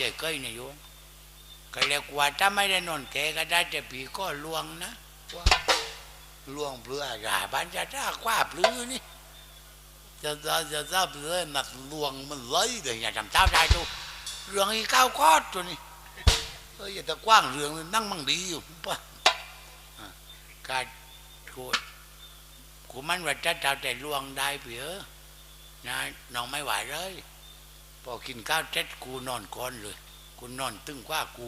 ใจเกยเนี่ยโยมก็เรียกว่าถ้าไม่ได้นอนแกก็ได้แต่ผีก็ลวงนะว่าลวงเปลืออย่าบ้านจะจ้ากว่าปลือนี่จะจะจะจะเปลือหนักลวงมันเลยเดี๋ยวอย่าจำเจ้าได้ดูเรื่องอีก้าวคอดตัวนี้เอ้ยอย่าตะกว้างเรื่องนั่งมั่งดีอยู่ป่ะการโกรธกูมันว่าจะเจ้าแต่ลวงได้เผื่อนะน้องไม่ไหวเลย พอกินข้าวเสร็จกูนอนก่อนเลยกูนอนตึงกว่ากู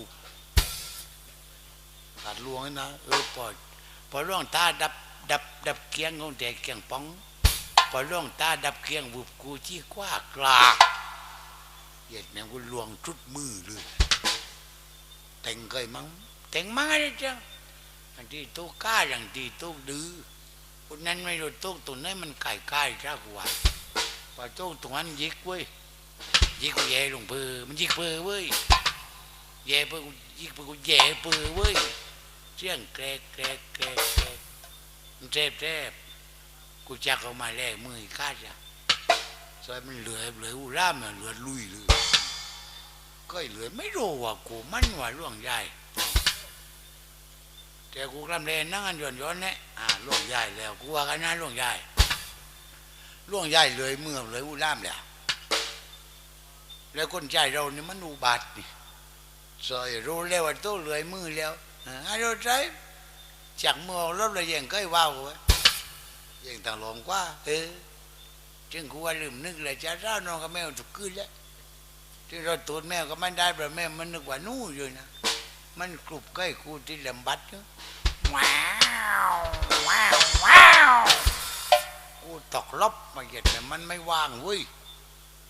ขาดลวงให้นะเออพอพอร่องตาดับดับดับเกียงของแต่เกียงป้องพอร่องตาดับเกียงบุบกูที่กว่ากลากเหยียดแมงกูลวงชุดมือเลยแต่งเคยมั้งแต่งมาเลยจ้ะอันที่ตู้กล้าอย่างที่ตู้ดื้อคนนั้นไม่รู้ตู้ตัวนั้นมันไก่ไก่จ้ากว่าพอตู้ตรงนั้นยิกเว้ย ยิกกูแย่ลงเพือมันยิกเพือเว้ยแย่เพือกูยิกเพือกูแย่เพือเว้ยเสียงแกรกแกรกแกรกแกรกมันเจ็บเจ็บกูจักเอามาแลกมืออีกข้าจ้ะซอยมันเหลือเหลืออุร่ามันเหลือลุยเลยก็เหลือไม่รู้ว่ากูมันว่าล่วงใหญ่แต่กูกำเรนนั่งอันย้อนย้อนเนี่ยอ่าล่วงใหญ่แล้วกูว่ากันนะล่วงใหญ่ล่วงใหญ่เลยเมื่อเลยอุร่ามแล้ว แล้วคนใจเราเนี่ยมันอุบาทนี่ซอยรู้แล้วว่าโตเหลือยมือแล้วอ่าเราใจจากมือรถเลยยังเคยว่าวไว้ยังต่างหลงกว่า เออจึงกูว่าลืมนึกเลยจะเจ้านอนกับแมวถูกคืนแล้วที่เราตูดแมวก็ไม่ได้แต่แมวมันนึกว่านู่อยู่นะมันกรุบใกล้กูที่ลำบัดเนาะว้าวว้าวว้าวกูตกลบมาเหยียดเนี่ยมันไม่ว่างเว้ย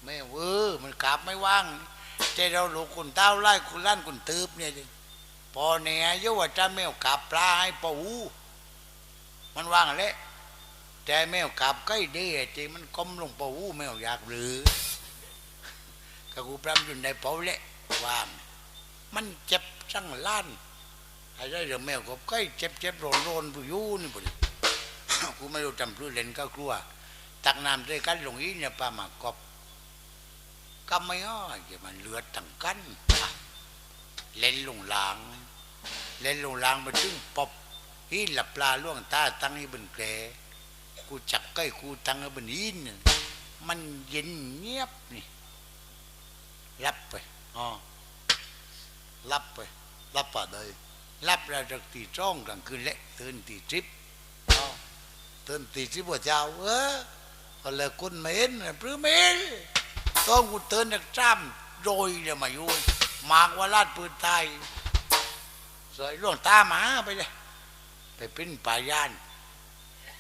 แม่เออมันกลับไม่ว่างใจเราหลูกคนเต้าไล่คุณลั่นคุณตืบเนี่ยดิพอเนี่ยเยาว่าจะแมวกลับปลาให้ปูมันว่างแล้วแต่แมวกลับใกล้เดีจริงมันก้มลงปูแมวอยากหรือกกูพรำอยู่ในปูเละว่ามันเจ็บจังล้านไอ้ได้เรื่องแมวก็ใกล้เจ็บเจ็บโรนโรนผู้ยู่นี่บุญกูไม่รู้จำพื้เล่นก็กลัวตักน้ำด้วยกันลงอีเนี่ยปลามากบ ก็ไม่อ้อยอย่ามันเลือดตั้งกัน เล่นลงลาง เล่นลงลางมาถึงปบฮีหลับปลาล่วงตาตั้งให้บนแกรกูจับใกล้กูตั้งให้บนอินมันเย็นเงียบนี่รับไปอ๋อรับไปรับป่าได้รับแล้วจากตีจ้องกลางคืนเละตื่นตีทริปอ๋อตื่นตีสิบว่าเจ้าเออก็เลยคุณเมนปรือเมน ต้องกูเตือนจากจ้ำโดยเลยมาอยู่มากว่าลาดปืนตายสวยล่วงตาหมาไปเลยไปเป็นป่ายาน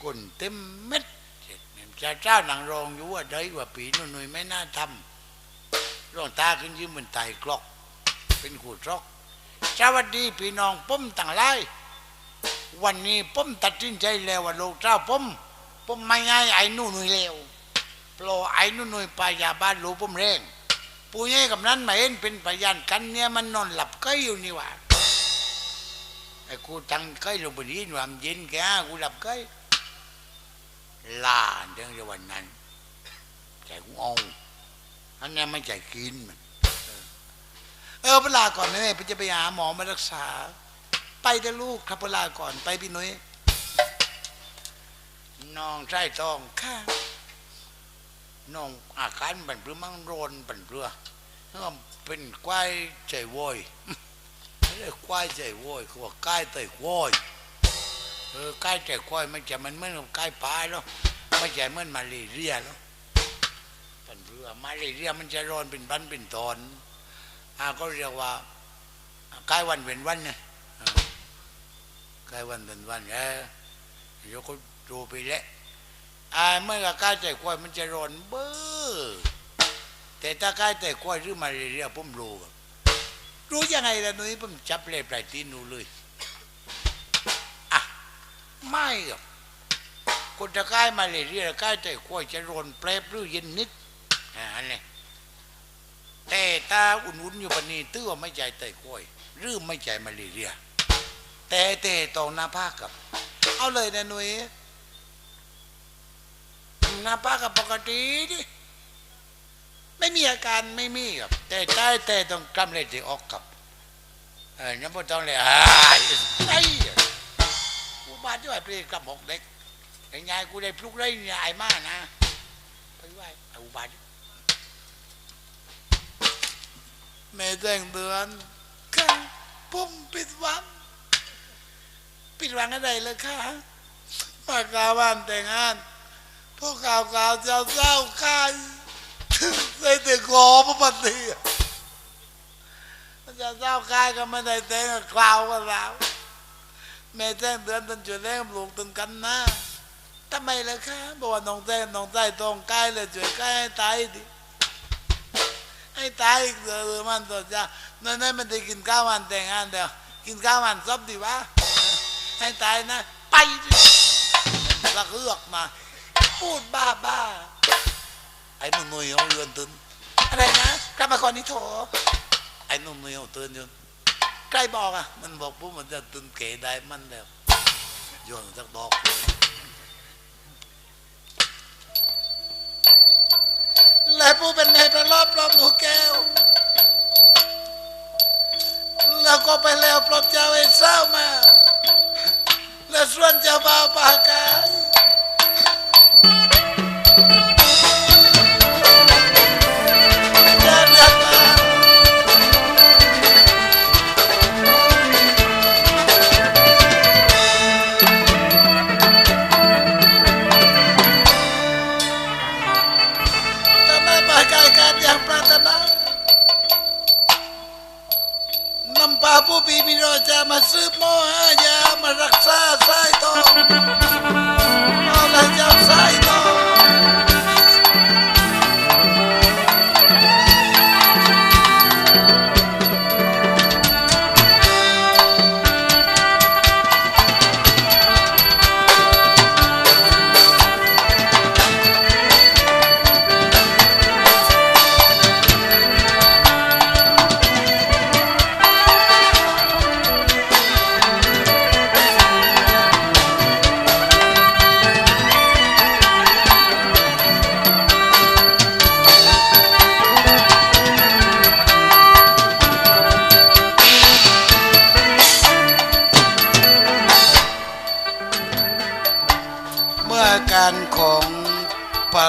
ก้นเต็มเม็ดเจ้าเจ้าหนังรองอยู่ว่าได้ว่าปีนุ่นๆไม่น่าทำล่วงตาขึ้นยืมมันไตกลอก เป็นขูดรอกสวัสดีพี่น้องป้มต่างไล่วันนี้ป้มตัดสินใจแล้วว่าลูกเจ้าป้มป้มไม่ง่ายไอ้นู่นนุ่ยเลว โปรไอ้นู่นนุ่ยปายาบ้านลูกป้มเร่งปู่ใหญ่กับนั้นมาเห็นเป็นพยานกันเนี่ยมันนอนหลับใกล้อยู่นี่ว่าไอ้กูตั้งใกล้ลงบนนี้ความเย็นแกกูหลับใกล้ลาเรื่อนวันนั้นใจกูเอาอันนี้ไม่ใจกินมันเออเวลาก่อนแม่ไปจะไปหาหมอมารักษา ไปเถอะลูกครับเวลาก่อนไปพี่นุ้ยน้องใช่ต้องค่ะ น้องอาการบันเปรือมั่งโรนบันเรือแล้วก็เป็นควายใจโวยไม่ได้ควายใจโวยเขาบอกกายใจโวยเออกายใจควายม่ใช่มันเหมือนกับกายปลาแล้วไม่ใช่เหมือนมาเลเรียแล้วบันเรือมาเลเรียมันจะรอนเป็นบันเป็นตอนอาก็เรียกว่าใกล้วันเป็นวันเนี่ยใกล้วันเป็นวันเออเดี๋ยวก็ดูไปแล้ว เมื่อใกล้ใจกล้วยมันจะร้อนเบ้อแต่ถ้าใกล้ใจกล้วยหรือมาเรียผมรู้รู้ยังไงล่ะหนุ่ยผมจับเลยปลายตีนหนูเลยอะไม่ครับคนจะกล้มาเรียใกล้ใจกล้วยจะร้อนแปรบหรือเย็นนิดอ่านนี้แต่ตาอุ่นๆอยู่ปานนี้ตื้อไม่ใจไตกล้วยหรือไม่ใจมาเลเรียแต่แต่ตองหน้าภาคกับ เอาเลยนะหนุ่ย หน้าภาคกับปกติดิไม่มีอาการไม่มีครับ แต่ใต้แต่ต้องกำเลยที่ออกครับเออยังไม่ต้องเลยอ่าไอ้กูบาดด้วยเปรีกระบอกเด็กไอ้ยายกูได้พลุกได้ยายมากนะไปไหวเอาอุบาทแม่แจ้งเตือนค่ะผมปิดหวังปิดหวังอะไรเลยค่ะมากล่าววันแต่งงาน พวกข่าวข่าวเจ้าเจ้าใครใส่แต่ขอพระปฏิเจ้าเจ้าใครก็ไม่ได้แต่งกับคราวกันแล้วแม่แจ้งเตือนตันช่วยแรงลูกตันกันนะทำไมเลยคะบอกว่าน้องแจ้งน้องใจตรงใกล้เลยช่วยใกล้ให้ตายดิให้ตายเดือมันตัวจ้านั่นนั่นมันได้กินข้าววันแต่งงานเดียวกินข้าววันซบดีวะให้ตายนะไปดิละเอือกมา พูดบ้าบ้าไอ้หนุ่มนุ่ยเอาเรือนตื่นอะไรนะกรรมกรนี่โถไอ้หนุ่มนุ่ยเอาตื่นอยู่ใครบอกอะ มันบอกปุ๊บมันจะตื่นเก๋ได้มันแล้วโยนสักดอกและผู้เป็นแม่ประลอบปลอมหนูแก้ว แล้วก็ไปแล้วปลอบเจ้าให้เศร้ามา แล้วส่วนเจ้าบ่าวปากกาย ซื้อโมหายามารักษาสายทอง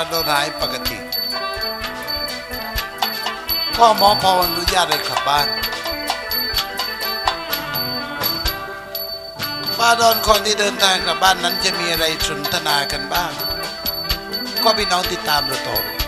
โดนหายปกติพ่อหมอพออนุญาตให้กลับบ้านป้าดอนคนที่เดินทางกลับบ้านนั้นจะมีอะไรสนทนากันบ้าง ก็พี่น้องติดตามเราต่ออา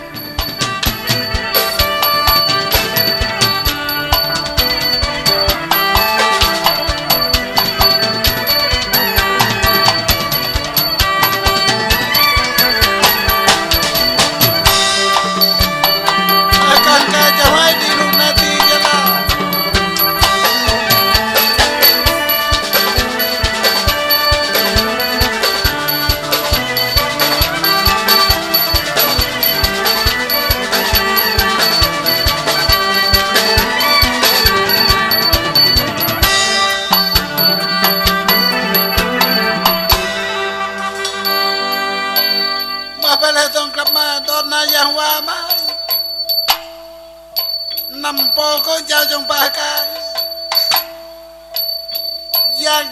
อยาก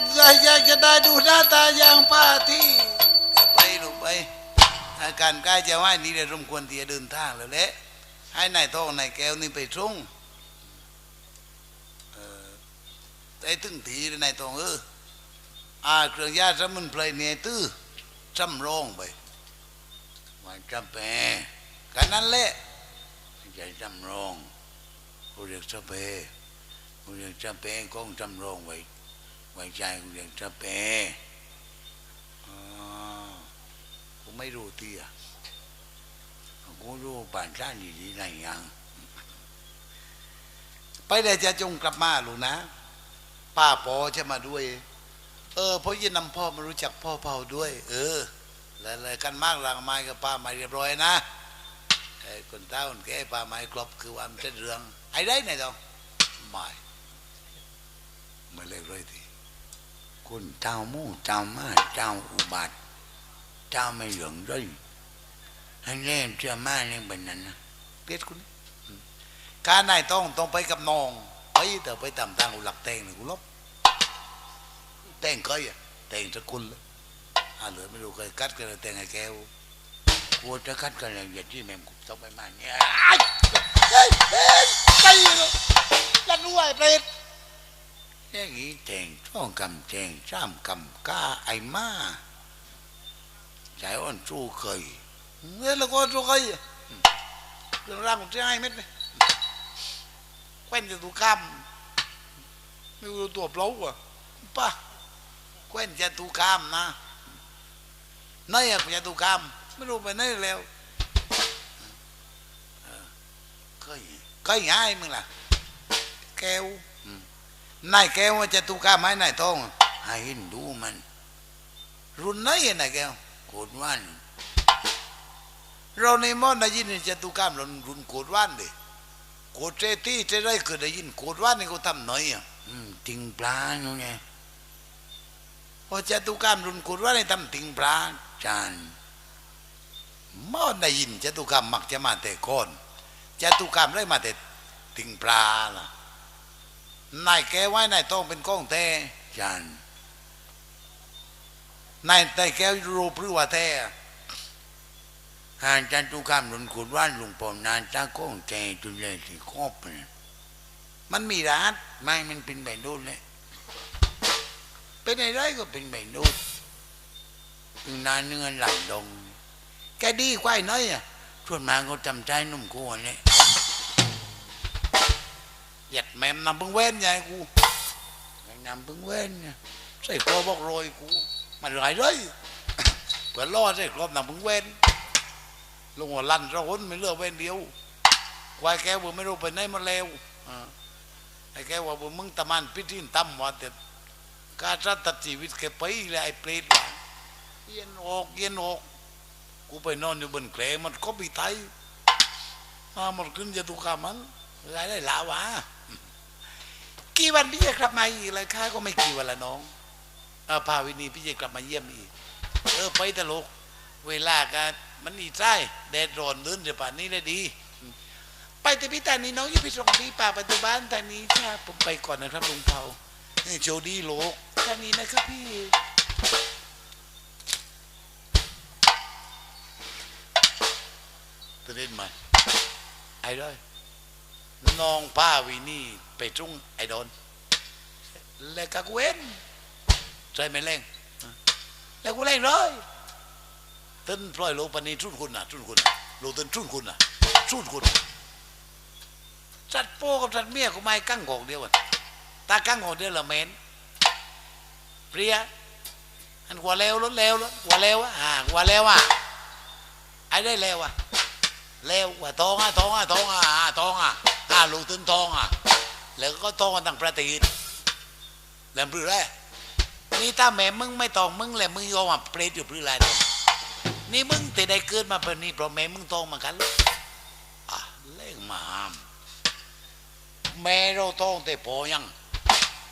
อยากจะได้ดูหน้าตาอย่างป้าที่ไปลูกไปอาการใกล้จะไหวนี่เลยรมควรที่จะเดินทางแล้วแหละให้นายทองนายแก้วนี่ไปส่งเออแต่ถึงทีเลยนายทองเอออาเครื่องยาสมุนไพรเนี่ยตื้อจำรองไปว่าจำเป็นกันนั้นแหละใจจำรองกูเรียกสเปกูเรียกสเปกองจำลองไว้ ไว้ใจกูเรียกสเปอ๋อกูไม่รู้ที่อะกูรู้ป่านด้านดีๆไหนยัง ไปเลยจะจงกลับมาลูกนะ ป้าปอจะมาด้วย เออเพราะยินนำพ่อมารู้จักพ่อเผาด้วย เออแล้วๆกันมากหลังไม้กับป้ามาเรียบร้อยนะไอ้คนเต้าคนแก่ป่าไม้ครบคือว่ามันเป็นเรื่องไอ้ได้ไหนต้องไม่ไม่เล็กเลยที คนเจ้ามู่เจ้ามาเจ้าอุบัติเจ้าไม่เหลืองเลยให้เล่นเจ้ามาเล่นแบบนั้นนะเกลียดคุณการนายต้องต้องไปกับน้องไปแต่ไปตามทางกูหลักแตงเลยกูลบแตงเคยอะแตงสกุลเลยอ่าเหลือไม่รู้เคยกัดกันเลยแตงไอ้แก้วกูจะกัดกันอย่างเดียวที่แม่งกูต้องไปมาเนี่ยไอ้ายเฮ้ยเฮ้ยตีเลยยันรู้ไอ้เปรตอ ย่างนี้แตงช่องกำแตงจ้ามกำก้าไอมาใจอ่อนสู้เคยเงี้ยแล้วก็ทุกข์ไอ้เรื่องร่างของเจ้าไอ้เม็ดเลยแคว้นจะถูกข้ามไม่รู้ตัวเปล่าอะป่ะแคว้นจะตูกามนะนายอะจะตูกามไม่รู้ไปไหนแล้วเคยเคยง่ายมึงล่ะแก้ว นายแก้วว่าจะตูกาไหมนายต้องให้ห็นดูมัน รุ่นไหนนายแก้วโกดวันเราในมอนได้ยินจะตูกามรุ่นรุ่นโกดวันดิโกดเจตี้เจไรเคยได้ยินโกดวันนี่เขาทำหน่อยอะติงปลาเนาะไงพอจะตูกามรุ่นโกดวันนี่ทำติงปลาจานมอนได้ยินจะตูกามมักจะมาแต่ก่อนจะตูกามได้มาแต่ติงปลาล่ะ นายแกไว้นายต้องเป็นก้องแท้จันนายนายแกรู้พรือว่าแท้หานจันทุกรรมหลุนขุดว่านลุงปอมนานตาก้องแกจุนเลยสิครอบเนี่ยมันมีร้านไม่มันเป็นแบบนู้นเลยเป็นอะไรก็เป็นแบบนู้นนานเนื้อไหลลงแกดีกว่าไอ้น้อยอะส่วนมากเขาจำใจหนุ่มกูเนี่ย เหยียดแม่มนำเพิ่งเว้นไงกูไอ้นำพึ่งเว้นใส่คอบอกโรยกูมันไหลเลยเปิดล่อใส่ครอบนำพึ่งเว้นลงหัวลั่นเราคนไม่เลือกเว้นเดียวควายแก้วไม่รู้ไปไหนมาแล้วอ่าไอ้แกว่าบ่มึงตะมันพิธีนตั้มว่าแต่การรัตัดชีวิตแกไปเลยไอ้เปรตเย็นออกเย็นออกกูไปนอนอยู่บนแคลมันก็ปีไตอ่ามันขึ้นจะตุกามันอะไรได้ลาวะ กี่วันพี่จะกลับมาอีกเลยข้าก็ไม่กี่วันละน้องออพาวินีพี่จะกลับมาเยี่ยมอีก เออไปตลก เวลากันมันอีใช่แดดร้อนลื่นเดี๋ยวป่านนี้เลยดี ไปแต่พี่ตานี้น้องอย่าไปส่งที่ป่าประตูบ้านทานี้ค่ะผมไปก่อนนะครับลุงเผานี่โชดีโลกทานี้นะครับพี่ตื่นเต้นไหมไอ้ด้วย น้องป้าวินี่ไปจุ้งไอ้โดนแล้วก็เว้นใช่ไหมเล่งแล้วกูเล่นเลยต้นปล่อยโลกปนนีชุนคุณน่ะชุนคุณโลต้นชุนคุณน่ะชุนคุณน่ะสัตว์โป้กับสัตว์เมียกูไม่กั้งกอกเดียวกันตากั้งกอกเดียวละเมนเปรียอันหัวเลวรถเลวรถหัวเลวอะอ่าหัวเลวอะไอ้ได้เลวอะเลวกว่าทองอะทองอะทองอะ ต้นทองอะ แล้วก็ทองกันตั้งประเทศแล้วปรืออะไรนี่ถ้าแม่มึงไม่ตองมึงแหละมึงยอมมาเปรตอยู่ปรือไรเนี่ยนี่มึงแต่ได้เกิดมาเป็นนี่เพราะแม่มึงทองเหมือนกันอะเล่งมาหามแม่เราทองแต่พอยัง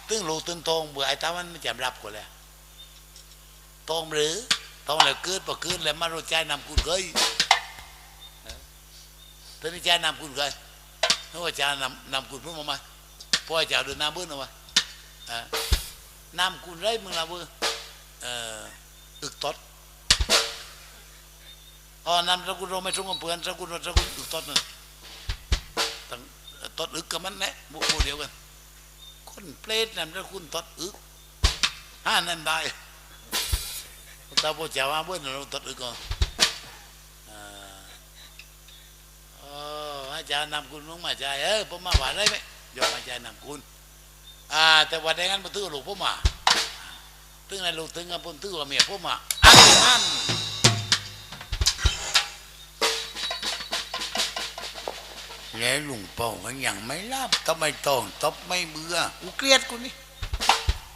ตึ้งโลกตึ้งทองเบื่อไอ้ตามันไม่จำรับกูแล้วทองหรือทองแล้วเกิดพอเกิดแล้วมาเราใจนำคุณเคยตอนนี้ใจนำคุณเคย นึกว่าใจนำนำคุณพิ่งมาไหมพ่อจะเอาเดินน้าเบิ้ลเอาไว้อ่านำคุณไรมึงละเบิ้ออึกตดอ๋อนำสกุลเราไม่ตรงกับเพื่อนสกุลเราสกุลอึกตดนั่นตั้งตดอึกกับมันแหละบุบุเดียวกัน คนเปรตนำสกุลตดอึกห้านั่นได้ตาพ่อจะว่าเบิ้ลเราตดอึกก่อนอ่า เอ อาจารย์นำคุณมึงมาใจเออผมมาหว่าได้ไหมยอมอาจารย์นำคุณอ่าแต่ว่าได้งั้นมาตื้อลูกผมมาตึงในลูกตึงกับผมตื้อว่าเมียผมมาอันนี้มันแล้วลุงเป่าก็ยังไม่รับทำไมต้องตบไม่เบื่อกูเกลียดกูนี่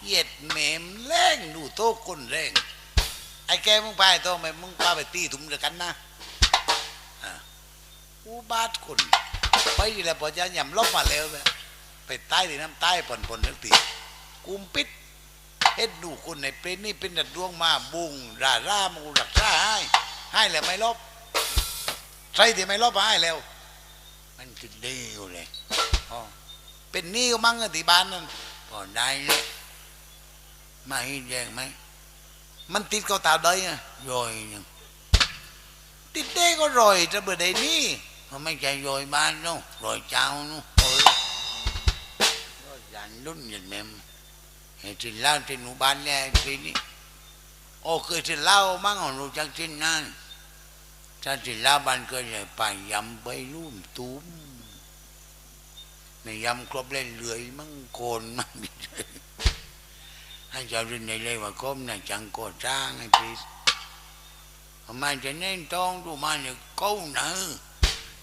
เหยียดแหมมแรงดูโต๊ะคนแรงไอ้แกมึงไปโต๊ะไหมมึงพาไปตีถุมเดียวกันนะ อุบาทคนไปดีแล้วพอจะยำลบมาแล้วไปไปใต้ที่น้ำใต้ผลผลนึกตีกุมปิดเฮ็ดดูคนในเป็นนี่เป็นดัดดวงมาบุงราร่ามากูรักษาให้ให้แล้วไม่ลบใช่ที่ไม่ลบให้แล้ว มันคือดียวเลยอ๋อเป็นนี้ก็มั่งอะที่บ้านนั่นพอได้เลยมาให้แยงไหมมันติดเขาตาได้อะรอยนึงติดได้ก็รอยจะเบื่อได้นี่ เขาไม่ใช่รอยบ้านนู้รอยเจ้านู้โอ้ยรอยยันรุ่นยันแม่มเห็นที่เล่าที่หนูบ้านเนี่ยทีนี้โอ้เคยที่เล่ามั่งของรู้จักที่นั่นถ้าสิลาบันก็จะไปยำไปรุ่มตุ้มในยำครบเล่นเลื่อยมั่งโกนมั่งให้เจ้าเรื่องในเลยว่าก้มน่ะจังก่อจ้างให้พีทำไมจะเน้นต้องดูมันเนี่ยก้าหนเนก็วิ่งตำบาหายได้ตอนได้ไม่สักเส้นได้นะเจ้าจังเล่งโปรเลยถ้าวันนี้ตั้งใจสิ้นเลยนะตั้งยำกรุงว่างไปไหนนั้นเสร็จแล้วตอนเช้า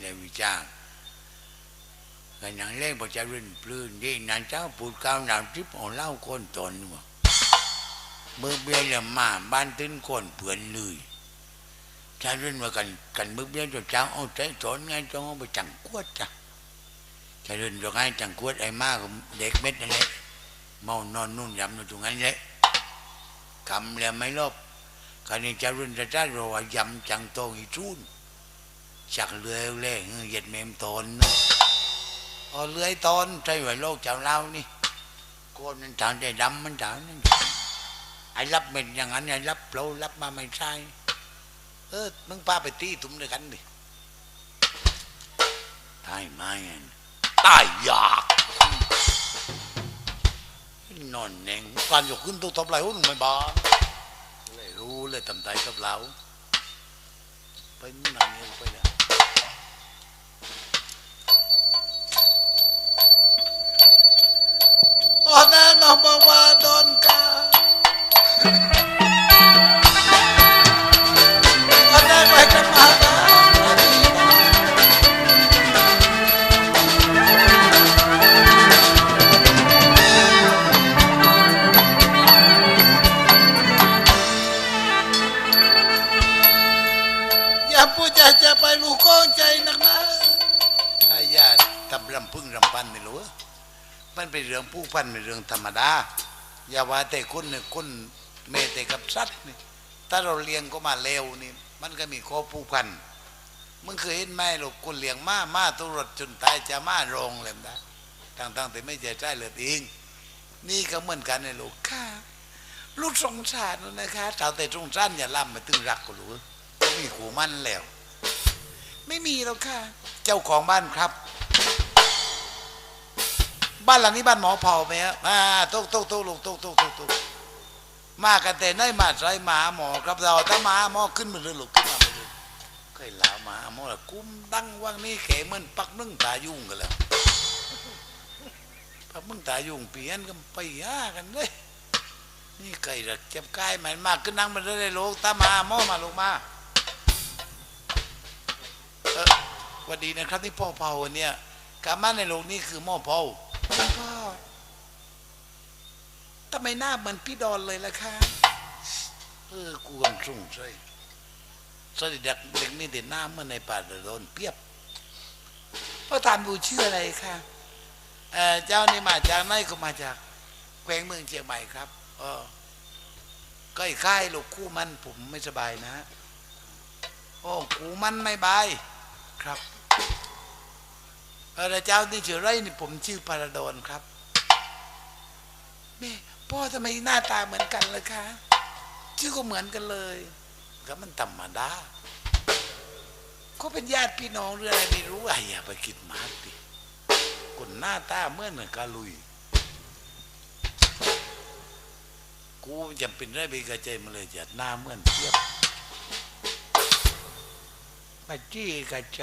เลยวิจารกันนังเล่นประจารื่นปลื้นดีนันเจ้าปูดก้าวหนาวทิพย์ของเล่าคนตนวะเมือเบี้ยเลยมาบ้านตื้นคนเปื่อนเลยชารื่นมากันกันมือเบี้ยจนเจ้าเอาใจสอนไงจ้องไปจังกวดจ้ะชารื่นจะให้จังกวดไอ้มากเด็กเม็ดอะไรเมานอนนุ่นยำอยู่ตรงนั้นเลยคำเลยไม่ลบคันนี้ชารื่นจะจ้ารอวยำจังโตอีทุน จากเลื้อยเล่เหยียดเมมตนนะพเลื้อยตอนใช่ไหวโลกจากเรานี่โกนมันถามใจดำมันถามไอ้รับเม็ดอย่างนั้นไอ้รับเรารับมาไม่ใช่เออมึงพาไปตีถุ่มด้วยกันดิตายไหมตายยากนอนเหงการยกขึ้นตัวทำไายหุ่นไม่บ้าเลยรู้เลยทำใจกับเราไปนั่งเงี้ยไปเลย อ้นั่นน้องบอกว่าโดนาอย่าพูดจะจะไปลูกก้องใจนักนะถ้าญาติทำรำพึ่งรำพันไม่รู้ มันเป็นเรื่องผู้พันเป็นเรื่องธรรมดาอย่าว่าแต่คนเนี่ยคนเมตแต่กับสัตว์นี่ถ้าเราเลี้ยงก็มาเลวนี่ มันก็มีข้อผู้พันมึงเคยเห็นไหมลูกคนเลี้ยงม้าม้าตุรดจนตายจะม้าโรงเลยนะตั้งๆแต่ไม่ใจใจเลยเองนี่ก็เหมือนกันในลูกค่ะลูกสงสารนะคะชาวแต่สงสารอย่าล่ำมาตึงรักก็รู้มีขู่มั่นแล้ว ไม่มีแล้วค่ะ เจ้าของบ้านครับ บ้านหลังนี้บ้านหมอเผาไหมฮะอ่าตกตกตกลูกตกตกตกตกมากันแต่ได้มาใส่หมาหมอครับเราถ้าหมาหมอขึ้นมาเลยลูกขึ้นมาเลยเคยลาหมาหมอละกุ้มดังว่างนี่เขเหมือนปักนึ่งตายุ่งกันแล้วปักมึงตายุ่งเปลี่ยนกันไปยากันเลยนี่ไก่ระเจ็บกายมันมากขึ้นนั่งมาเลยลูกตาหมาหมอมาลูกมาเออสวัสดีนะครับนี่พ่อเผาเนี่ย กามาในโลกนี้คือหม้อเผาพ่อทำไมหน้าเหมือนพี่ดอนเลยล่ะคะเออกูกำลังสุ่งใช่สวัสดีเด็กเด็กนี่เด็กหน้าเหมื่อนในป่าโดนเปียบพ่อตามดูชื่ออะไรคะเออเจ้านี่มาจากไหนก็มาจากแขวงเมืองเชียงใหม่ครับเออก็ไอ้ค่ายลูกคู่มันผมไม่สบายนะ โอ้กูมันไม่บายครับ เออแล้วเจ้านี่ชื่อไรนี่ผมชื่อพาราโดนครับแม่พ่อทำไมหน้าตาเหมือนกันเลยคะชื่อก็เหมือนกันเลยก็มันธรรมดาก็เป็นญาติพี่น้องหรืออะไรไม่รู้ไอ้อย่าไปคิดมากดิคนหน้าตาเหมือนกะลุย กูจำเป็นได้ไปกระใจมาเลยจัดหน้าเหมือนเทียบมาจี้กระใจ